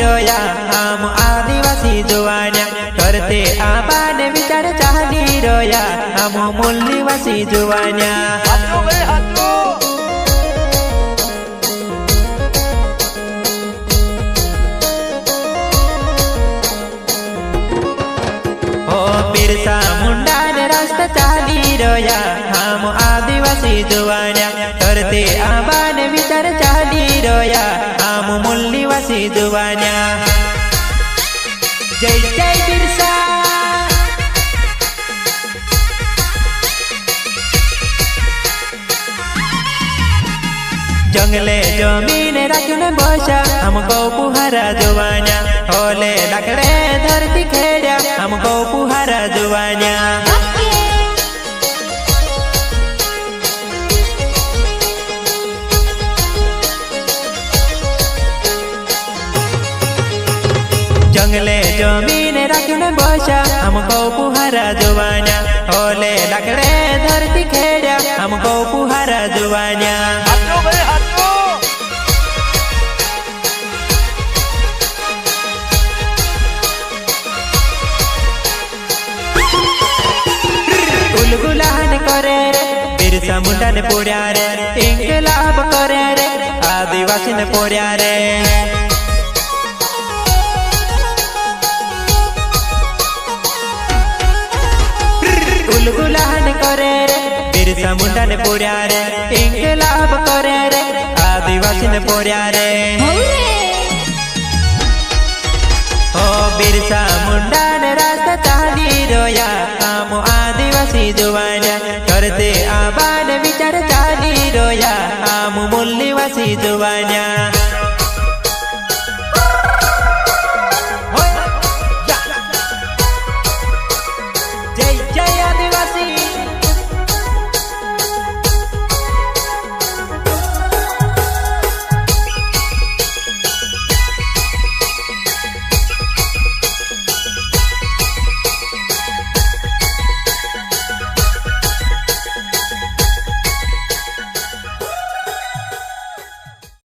રોયા. આમ આદિવાસી જોવાન્યા કરતે આબાને વિચાર ચાલી રહ્યા આમ જોવાન્યા ભાઈ હાચું ઓ બિરસા મુંડાને રસ્તા ચાલી રહ્યા આમ આદિવાસી જોવાન્યા કરતે આબાને જોવાન્યા જય જય બિરસા. જંગલે જમીને રાખ્યું બસા આમ ગૌ પુહારા જોવાન્યા જંગલે જમીને રાખીને બસા આમ ગૌ પુહારા જોવાના હોલે લાકડે ધરતી ખેડ્યા આમ ગૌ પુહારા જોવાના ગુલગુલાને કરે રે બિરસા મુંડાને પોડ્યા રે ઇંકલાબ કરે રે આદિવાસીને પોડ્યા રે ગુલગુલાન કરે રે, બિરસા મુંડા ને પોર્યા રે ઇન્કલાબ કરે રે આદિવાસી ને પોર્યા રે. હો બિરસા મુંડા ને રાસ્તા ચાલી રોયા આમો આદિવાસી જુવાન્યા કરતે આબાન વિચાર ચાલી રોયા આમ મુલ્લીવાસી જુવાન્યા